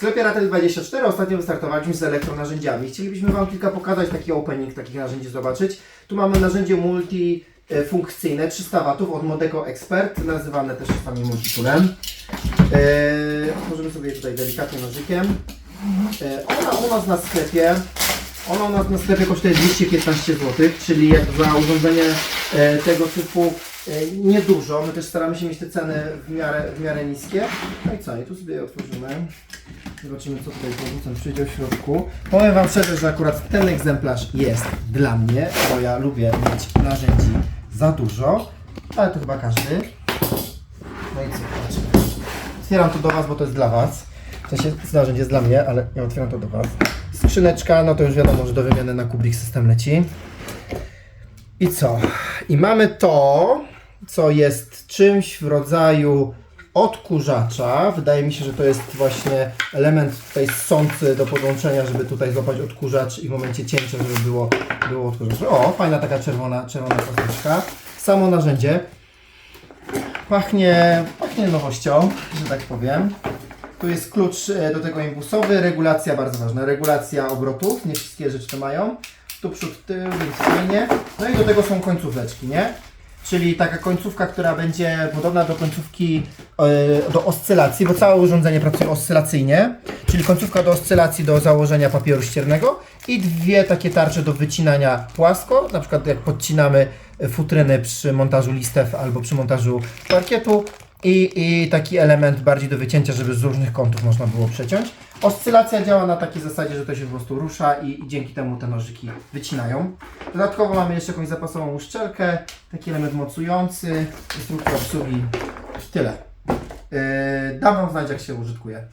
sklepie Ratel24 ostatnio wystartowaliśmy z elektronarzędziami. Chcielibyśmy Wam kilka pokazać taki opening takich narzędzi zobaczyć. Tu mamy narzędzie multifunkcyjne 300 W od Modeco Expert, nazywane też czasami multitoolem. Eee, otworzymy sobie je tutaj delikatnie nożykiem. E, Ona u nas na sklepie, ona u nas na sklepie kosztuje 215 zł, czyli jak za urządzenie e, tego typu e, niedużo. My też staramy się mieć te ceny w miarę, w miarę niskie. No i co, i tu sobie otworzymy. Zobaczymy co tutaj producent przyjdzie w środku. Powiem Wam szczerze, że akurat ten egzemplarz jest dla mnie, bo ja lubię mieć narzędzi za dużo, ale to chyba każdy. No i co, patrzmy. Otwieram to do Was, bo to jest dla Was. W sensie narzędzie jest dla mnie, ale ja otwieram to do Was. Skrzyneczka, no to już wiadomo, że do wymiany na Kublik system leci. I co? I mamy to, co jest czymś w rodzaju odkurzacza. Wydaje mi się, że to jest właśnie element tutaj sący do podłączenia, żeby tutaj złapać odkurzacz i w momencie cięcia, żeby było, było odkurzacz. O, fajna taka czerwona, czerwona kosteczka. Samo narzędzie. Pachnie, pachnie nowością, że tak powiem. Tu jest klucz e, do tego imbusowy, regulacja bardzo ważna, regulacja obrotów, nie wszystkie rzeczy to mają. Tu przód, tył, więc fajnie. No i do tego są końcóweczki, nie? Czyli taka końcówka, która będzie podobna do końcówki e, do oscylacji, bo całe urządzenie pracuje oscylacyjnie, czyli końcówka do oscylacji do założenia papieru ściernego i dwie takie tarcze do wycinania płasko, na przykład jak podcinamy futryny przy montażu listew albo przy montażu parkietu i, i taki element bardziej do wycięcia, żeby z różnych kątów można było przeciąć. Oscylacja działa na takiej zasadzie, że to się po prostu rusza i, i dzięki temu te nożyki wycinają. Dodatkowo mamy jeszcze jakąś zapasową uszczelkę, taki element mocujący, instrukcja obsługi. Tyle. Yy, dam Wam znać, jak się użytkuje.